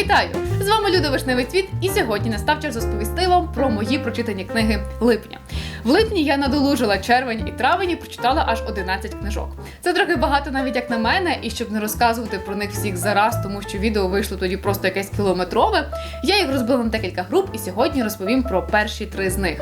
Вітаю! З вами Люда Вишневий Цвіт, і сьогодні настав час розповісти вам про мої прочитані книги липня. В липні я надолужила червень і травень і прочитала аж 11 книжок. Це трохи багато навіть як на мене, і щоб не розказувати про них всіх зараз, тому що відео вийшло тоді просто якесь кілометрове. Я їх розбила на декілька груп і сьогодні розповім про перші три з них.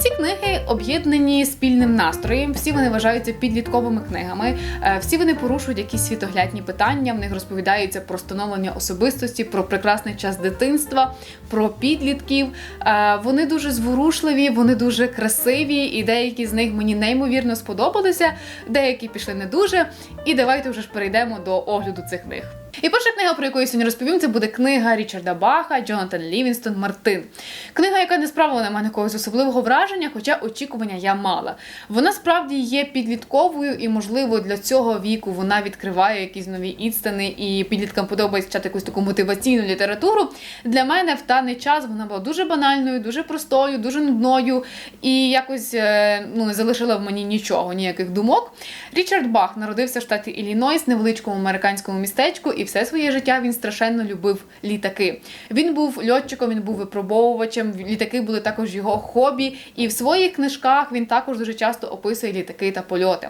Ці книги об'єднані спільним настроєм. Всі вони вважаються підлітковими книгами. Е, Всі вони порушують якісь світоглядні питання. В них розповідаються про становлення особистості, про прекрасний час дитинства, про підлітків. Е, Вони дуже зворушливі, вони дуже красиві, і деякі з них мені неймовірно сподобалися, деякі пішли не дуже. І давайте вже ж перейдемо до огляду цих книг. І перша книга, про яку я сьогодні розповім, це буде книга Річарда Баха, Джонатан Лівінстон Мартин. Книга, яка не справила на мене якогось особливого враження, хоча очікування я мала. Вона справді є підлітковою, і, можливо, для цього віку вона відкриває якісь нові істини, і підліткам подобається читати якусь таку мотиваційну літературу. Для мене в даний час вона була дуже банальною, дуже простою, дуже нудною і якось е, ну, не залишила в мені нічого, ніяких думок. Річард Бах народився в штаті Іллінойс, невеличкому американському містечку, і все своє життя він страшенно любив літаки. Він був льотчиком, він був випробовувачем. Літаки були також його хобі, і в своїх книжках він також дуже часто описує літаки та польоти.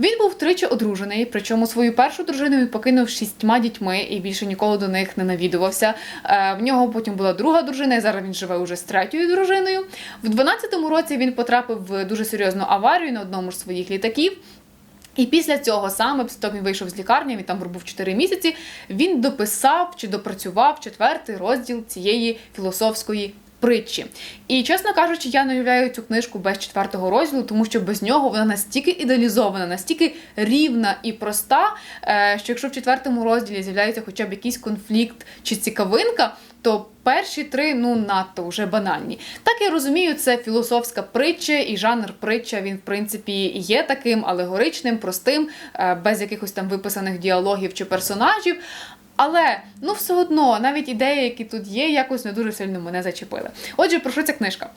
Він був тричі одружений, причому свою першу дружину він покинув шістьма дітьми і більше ніколи до них не навідувався. Е, В нього потім була друга дружина, і зараз він живе уже з третьою дружиною. В 12-му році він потрапив в дуже серйозну аварію на одному з своїх літаків. І після цього саме, після вийшов з лікарні, він там пробув 4 місяці. Він дописав чи допрацював четвертий розділ цієї філософської притчі. І чесно кажучи, я не уявляю цю книжку без четвертого розділу, тому що без нього вона настільки ідеалізована, настільки рівна і проста, е, що якщо в четвертому розділі з'являється хоча б якийсь конфлікт чи цікавинка, то перші три ну надто вже банальні. Так я розумію, це філософська притча, і жанр притча він в принципі є таким алегоричним, простим, е, без якихось там виписаних діалогів чи персонажів. Але ну все одно, навіть ідеї, які тут є, якось не дуже сильно мене зачепили. Отже, про що ця книжка?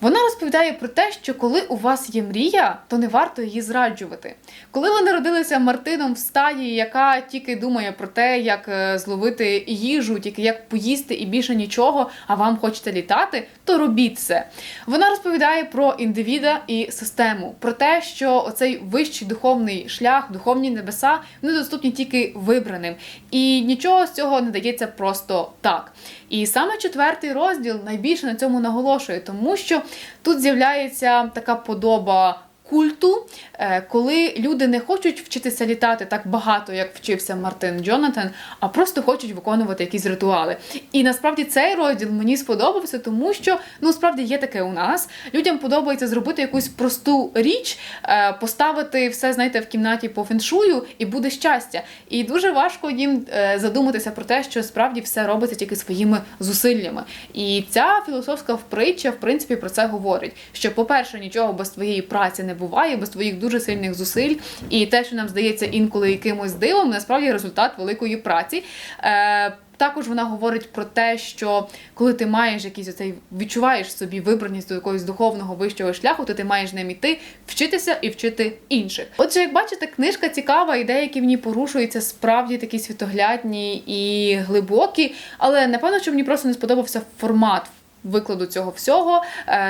Вона розповідає про те, що коли у вас є мрія, то не варто її зраджувати. Коли ви народилися Мартином в стаї, яка тільки думає про те, як е, зловити їжу, тільки як поїсти і більше нічого, а вам хочеться літати, то робіть це. Вона розповідає про індивіда і систему, про те, що оцей вищий духовний шлях, духовні небеса, вони доступні тільки вибраним. І нічого з цього не дається просто так. І саме четвертий розділ найбільше на цьому наголошує, тому що тут з'являється така подоба. Культу, е, коли люди не хочуть вчитися літати так багато, як вчився Мартин Джонатан, а просто хочуть виконувати якісь ритуали. І насправді цей розділ мені сподобався, тому що ну справді є таке у нас. Людям подобається зробити якусь просту річ, е, поставити все, знаєте, в кімнаті по феншую, і буде щастя. І дуже важко їм е, задуматися про те, що справді все робиться тільки своїми зусиллями. І ця філософська впритча, в принципі, про це говорить. Що, по-перше, нічого без твоєї праці не буває, без твоїх дуже сильних зусиль. І те, що нам здається інколи якимось дивом, насправді результат великої праці. Е, також вона говорить про те, що коли ти маєш якийсь оцей відчуваєш собі вибраність до якогось духовного вищого шляху, то ти маєш ним іти, вчитися і вчити інших. Отже, як бачите, книжка цікава, і деякі в ній порушуються справді такі світоглядні і глибокі, але напевно, що мені просто не сподобався формат. Викладу цього всього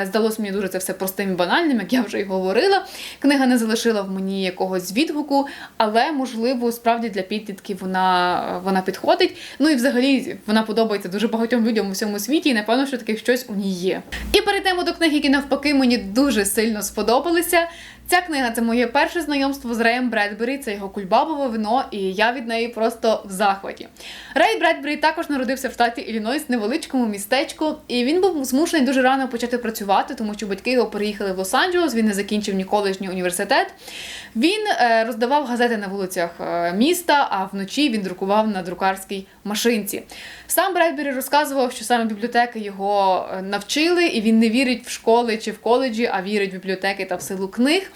здалося мені дуже це все простим і банальним, як я вже й говорила. Книга не залишила в мені якогось відгуку, але можливо, справді для підлітків вона, вона підходить. Ну і взагалі вона подобається дуже багатьом людям у всьому світі, і напевно, що таке щось у ній є. І перейдемо до книг, які навпаки мені дуже сильно сподобалися. Ця книга це моє перше знайомство з Реєм Бредбері, це його кульбабове вино, і я від неї просто в захваті. Рей Бредбері також народився в штаті Іллінойс, невеличкому містечку, і він був змушений дуже рано почати працювати, тому що батьки його переїхали в Лос-Анджелес, він не закінчив ні коледжній університет. Він е, роздавав газети на вулицях е, міста, а вночі він друкував на друкарській машинці. Сам Бредбері розказував, що саме бібліотеки його е, навчили, і він не вірить в школи чи в коледжі, а вірить в бібліотеки та в силу книг.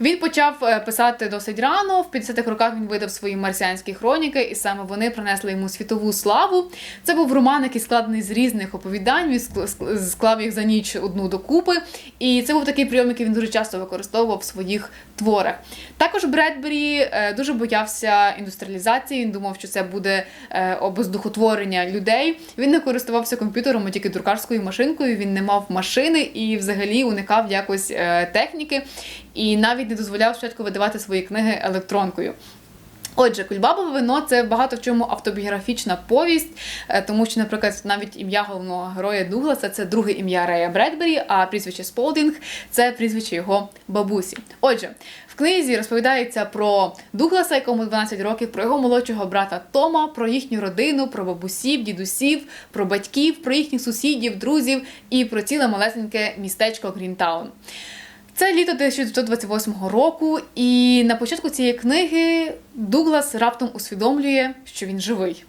Він почав е, писати досить рано. В 50-х роках він видав свої марсіанські хроніки, і саме вони принесли йому світову славу. Це був роман, який складений з різних оповідань. Він ск- ск- склав їх за ніч одну докупи. І це був такий прийом, який він дуже часто використовував в своїх творах. Також Бредбері е, дуже боявся індустріалізації. Він думав, що це буде е, обездухотворення людей. Він не користувався комп'ютером, а тільки друкарською машинкою. Він не мав машини і взагалі уникав якось техніки, і навіть не дозволяв швидко видавати свої книги електронкою. Отже, Кульбабове вино це багато в чому автобіографічна повість, е, тому що, наприклад, навіть ім'я головного героя Дугласа це друге ім'я Рея Бредбері, а прізвище Сполдінг це прізвище його бабусі. Отже, в книзі розповідається про Дугласа, якому 12 років, про його молодшого брата Тома, про їхню родину, про бабусів, дідусів, про батьків, про їхніх сусідів, друзів і про ціле малесеньке містечко Грінтаун. Це літо 1928 року, і на початку цієї книги Дуглас раптом усвідомлює, що він живий.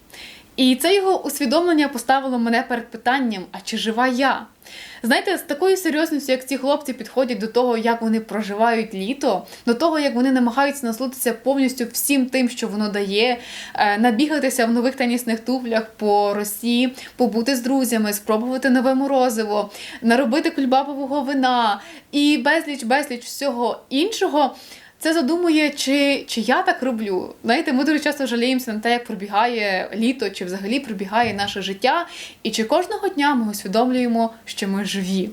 І це його усвідомлення поставило мене перед питанням: а чи жива я? Знаєте, з такою серйозністю, як ці хлопці підходять до того, як вони проживають літо, до того, як вони намагаються насолодитися повністю всім тим, що воно дає, е, набігатися в нових тенісних туфлях по Росії, побути з друзями, спробувати нове морозиво, наробити кульбабового вина і безліч, безліч всього іншого. Це задумує, чи, чи я так роблю. Знаєте, ми дуже часто жаліємося на те, як пробігає літо, чи взагалі пробігає наше життя, і чи кожного дня ми усвідомлюємо, що ми живі.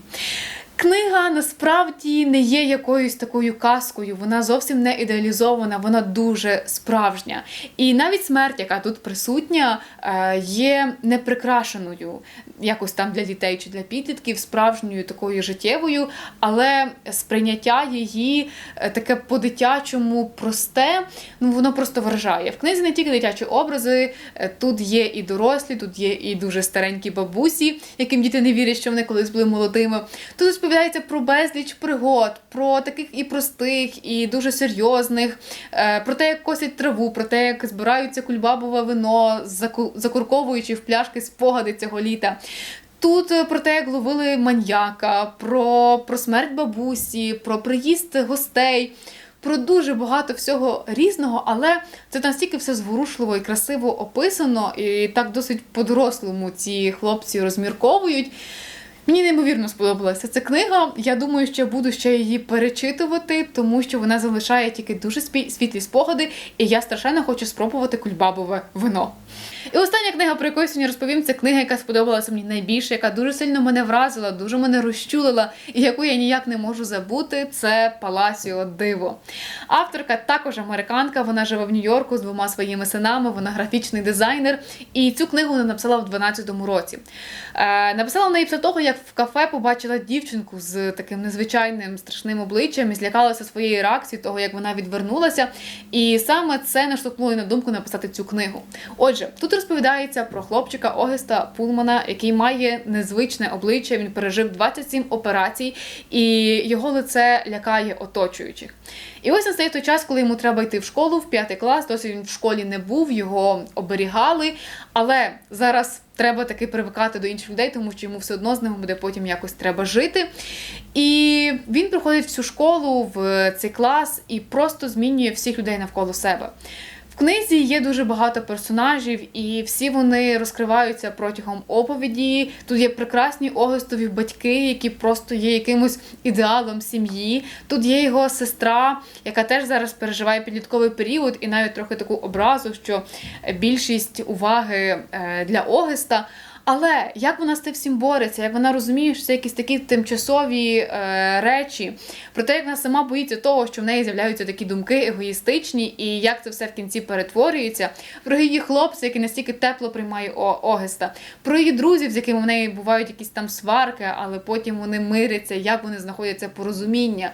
Книга насправді не є якоюсь такою казкою, вона зовсім не ідеалізована, вона дуже справжня. І навіть смерть, яка тут присутня, е, є неприкрашеною якось там для дітей чи для підлітків, справжньою такою життєвою, але сприйняття її е, таке по-дитячому просте, ну воно просто вражає. В книзі не тільки дитячі образи, е, тут є і дорослі, тут є і дуже старенькі бабусі, яким діти не вірять, що вони колись були молодими. Тут розповідається про безліч пригод, про таких і простих, і дуже серйозних, е, про те, як косять траву, про те, як збираються кульбабове вино, заку- закурковуючи в пляшки спогади цього літа. Тут е, про те, як ловили маньяка, про, про смерть бабусі, про приїзд гостей. Про дуже багато всього різного, але це настільки все зворушливо і красиво описано, і так досить по-дорослому ці хлопці розмірковують. Мені неймовірно сподобалася ця книга. Я думаю, що буду ще її перечитувати, тому що вона залишає тільки дуже світлі спогади, і я страшенно хочу спробувати кульбабове вино. І остання книга, про яку я сьогодні розповім, це книга, яка сподобалася мені найбільше, яка дуже сильно мене вразила, дуже мене розчулила, і яку я ніяк не можу забути. Це Паласіо Диво. Авторка також американка. Вона живе в Нью-Йорку з двома своїми синами. Вона графічний дизайнер. І цю книгу вона написала в 12-му році. Е, написала її після того, як в кафе побачила дівчинку з таким незвичайним страшним обличчям і злякалася своєї реакції, того як вона відвернулася. І саме це наштовхнуло на думку написати цю книгу. Отже, тут розповідається про хлопчика Огеста Пулмана, який має незвичне обличчя. Він пережив 27 операцій, і його лице лякає оточуючих. І ось настає той час, коли йому треба йти в школу в п'ятий клас. Досі він в школі не був, його оберігали. Але зараз треба таки привикати до інших людей, тому що йому все одно з ними буде потім якось треба жити. І він приходить в цю школу, в цей клас і просто змінює всіх людей навколо себе. В книзі є дуже багато персонажів, і всі вони розкриваються протягом оповіді. Тут є прекрасні Огестові батьки, які просто є якимось ідеалом сім'ї. Тут є його сестра, яка теж зараз переживає підлітковий період, і навіть трохи таку образу, що більшість уваги е, для Огеста. Але як вона з тим всім бореться, як вона розуміє, що це якісь такі тимчасові е, речі, про те, як вона сама боїться того, що в неї з'являються такі думки егоїстичні, і як це все в кінці перетворюється, про її хлопця, який настільки тепло приймає Огеста, про її друзів, з якими в неї бувають якісь там сварки, але потім вони миряться, як вони знаходяться порозуміння.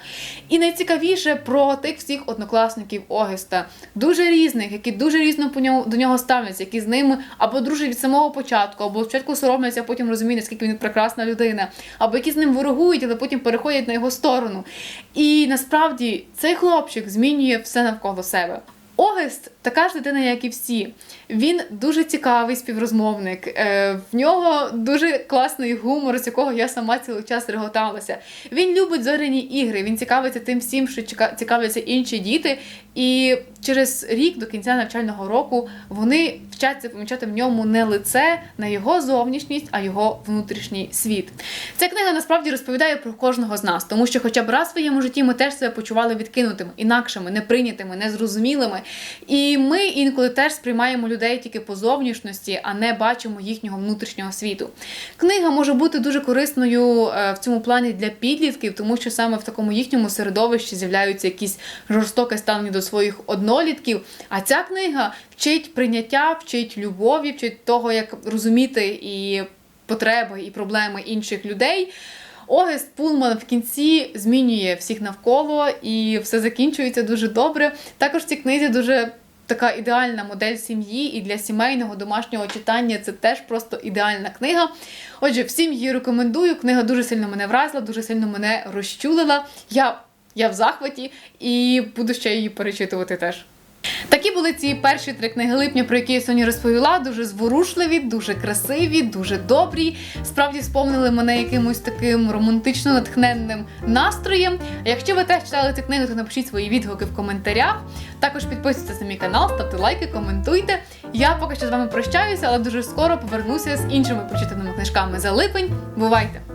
І найцікавіше про тих всіх однокласників Огеста, дуже різних, які дуже різно по ньому до нього ставляться, які з ними або дружать від самого початку, або спочатку соромляться, а потім розуміють, наскільки він прекрасна людина, або які з ним ворогують, але потім переходять на його сторону. І насправді цей хлопчик змінює все навколо себе. Огест така ж дитина, як і всі. Він дуже цікавий співрозмовник. Е, в нього дуже класний гумор, з якого я сама цілий час реготалася. Він любить зоряні ігри, він цікавиться тим всім, що цікавляться інші діти. І через рік до кінця навчального року вони вчаться помічати в ньому не лице на його зовнішність, а його внутрішній світ. Ця книга насправді розповідає про кожного з нас, тому що, хоча б раз в своєму житті ми теж себе почували відкинутими, інакшими, неприйнятими, незрозумілими. І ми інколи теж сприймаємо людей тільки по зовнішності, а не бачимо їхнього внутрішнього світу. Книга може бути дуже корисною е, в цьому плані для підлітків, тому що саме в такому їхньому середовищі з'являються якісь жорстоке ставлення до своїх однолітків. А ця книга вчить прийняття, вчить любові, вчить того, як розуміти і потреби, і проблеми інших людей. Огест Пулман в кінці змінює всіх навколо і все закінчується дуже добре. Також в цій книзі дуже така ідеальна модель сім'ї, і для сімейного домашнього читання це теж просто ідеальна книга. Отже, всім її рекомендую. Книга дуже сильно мене вразила, дуже сильно мене розчулила. Я, я в захваті і буду ще її перечитувати теж. Такі були ці перші три книги липня, про які я сьогодні розповіла. Дуже зворушливі, дуже красиві, дуже добрі. Справді сповнили мене якимось таким романтично натхненним настроєм. Якщо ви теж читали ці книги, то напишіть свої відгуки в коментарях. Також підписуйтесь на мій канал, ставте лайки, коментуйте. Я поки що з вами прощаюся, але дуже скоро повернуся з іншими прочитаними книжками за липень. Бувайте!